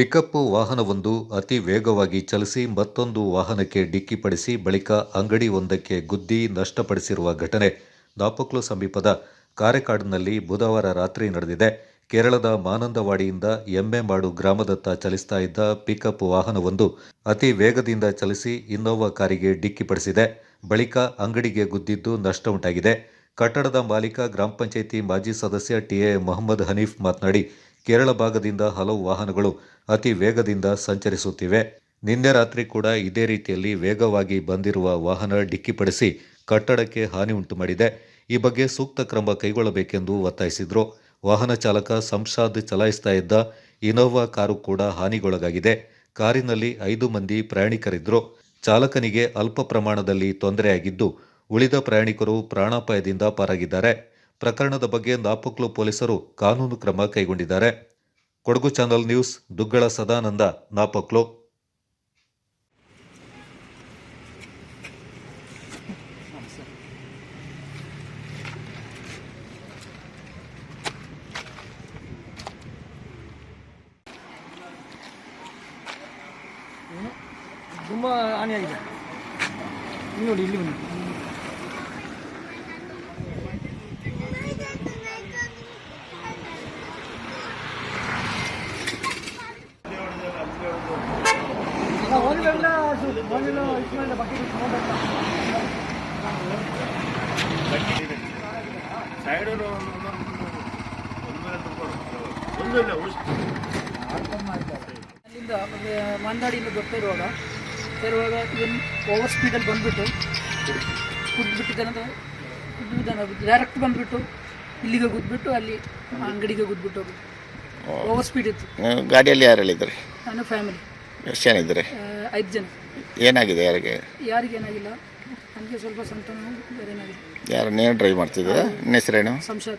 Pickup ವಾಹನವೊಂದು ಅತಿ ವೇಗವಾಗಿ ಚಲಿಸಿ ಮತ್ತೊಂದು ವಾಹನಕ್ಕೆ ಡಿಕ್ಕಿಪಡಿಸಿ ಬಳಿಕ ಅಂಗಡಿ ಒಂದಕ್ಕೆ ಗುದ್ದಿ ನಷ್ಟಪಡಿಸಿರುವ ಘಟನೆ ದಾಪಕ್ಲು ಸಮೀಪದ ಕಾರೆಕಾಡಿನಲ್ಲಿ ಬುಧವಾರ ರಾತ್ರಿ ನಡೆದಿದೆ. ಕೇರಳದ ಮಾನಂದವಾಡಿಯಿಂದ ಎಮ್ಮೆಮಾಡು ಗ್ರಾಮದತ್ತ ಚಲಿಸ್ತಾ ಇದ್ದ ಪಿಕಪ್ ವಾಹನವೊಂದು ಅತಿ ವೇಗದಿಂದ ಚಲಿಸಿ ಇನ್ನೋವಾ ಕಾರಿಗೆ ಡಿಕ್ಕಿಪಡಿಸಿದೆ. ಬಳಿಕ ಅಂಗಡಿಗೆ ಗುದ್ದಿದ್ದು ನಷ್ಟ ಉಂಟಾಗಿದೆ. ಕಟ್ಟಡದ ಮಾಲೀಕ, ಗ್ರಾಮ ಪಂಚಾಯಿತಿ ಮಾಜಿ ಸದಸ್ಯ ಟಿಎ ಮೊಹಮ್ಮದ್ ಹನೀಫ್ ಮಾತನಾಡಿ ಕೇರಳ ಭಾಗದಿಂದ ಹಲವು ವಾಹನಗಳು ಅತಿ ವೇಗದಿಂದ ಸಂಚರಿಸುತ್ತಿವೆ. ನಿನ್ನೆ ರಾತ್ರಿ ಕೂಡ ಇದೇ ರೀತಿಯಲ್ಲಿ ವೇಗವಾಗಿ ಬಂದಿರುವ ವಾಹನ ಡಿಕ್ಕಿಪಡಿಸಿ ಕಟ್ಟಡಕ್ಕೆ ಹಾನಿ ಉಂಟು ಮಾಡಿದೆ ಈ ಬಗ್ಗೆ ಸೂಕ್ತ ಕ್ರಮ ಕೈಗೊಳ್ಳಬೇಕೆಂದು ಒತ್ತಾಯಿಸಿದರು. ವಾಹನ ಚಾಲಕ ಸಂಸಾದ್ ಚಲಾಯಿಸ್ತಾ ಇದ್ದ ಇನೋವಾ ಕಾರು ಕೂಡ ಹಾನಿಗೊಳಗಾಗಿದೆ. ಕಾರಿನಲ್ಲಿ ಐದು ಮಂದಿ ಪ್ರಯಾಣಿಕರಿದ್ದರು ಚಾಲಕನಿಗೆ ಅಲ್ಪ ಪ್ರಮಾಣದಲ್ಲಿ ತೊಂದರೆಯಾಗಿದ್ದು ಉಳಿದ ಪ್ರಯಾಣಿಕರು ಪ್ರಾಣಾಪಾಯದಿಂದ ಪಾರಾಗಿದ್ದಾರೆ. ಪ್ರಕರಣದ ಬಗ್ಗೆ ನಾಪುಕ್ಲು ಪೊಲೀಸರು ಕಾನೂನು ಕ್ರಮ ಕೈಗೊಂಡಿದ್ದಾರೆ. Kodagu channel news, Duggala Sadananda, Napoklu. ತುಂಬ ಹಾನಿಯಾಗಿದೆ. ನೋಡಿ, ಇಲ್ಲಿ ಬನ್ನಿ. ಒಂದೆಲ್ಲ ಒಂದೆಲ್ಲ ಅಲ್ಲಿಂದ ಮಂದಾಡಿಯಿಂದ ಬರ್ತಿರುವಾಗ ಸೇರುವಾಗ ಇವನ್ ಓವರ್ ಸ್ಪೀಡಲ್ಲಿ ಬಂದ್ಬಿಟ್ಟು ಕುದ್ಬಿಟ್ಟಿದ್ದಾನಂತ ಕುದ್ಬಿದ್ದಾನ ಡೈರೆಕ್ಟ್ ಬಂದ್ಬಿಟ್ಟು ಇಲ್ಲಿಗೆ ಗುದ್ಬಿಟ್ಟು ಅಲ್ಲಿ ಅಂಗಡಿಗೆ ಗುದ್ಬಿಟ್ಟು ಹೋಗಿ ಓವರ್ ಸ್ಪೀಡ್ ಇತ್ತು. ಗಾಡಿಯಲ್ಲಿ ಯಾರೆಲ್ಲಿದ್ದಾರೆ ನಾನು ಫ್ಯಾಮಿಲಿ ಎಷ್ಟು ಜನ ಇದ್ದಾರೆ? ಐದು ಜನ. ಏನಾಗಿದೆ ಯಾರಿಗೆ? ಯಾರಿಗೇನಾಗಿಲ್ಲ ನನಗೆ ಸ್ವಲ್ಪ ಸಂತೋಷ ಬೇರೆ ಏನಾಗಿಲ್ಲ. ಯಾರು ನೀನು ಡ್ರೈವ್ ಮಾಡ್ತಿದ್ದೀರಾ ನಿನ್ನ ಹೆಸರೇನು? ಸಂಶಯ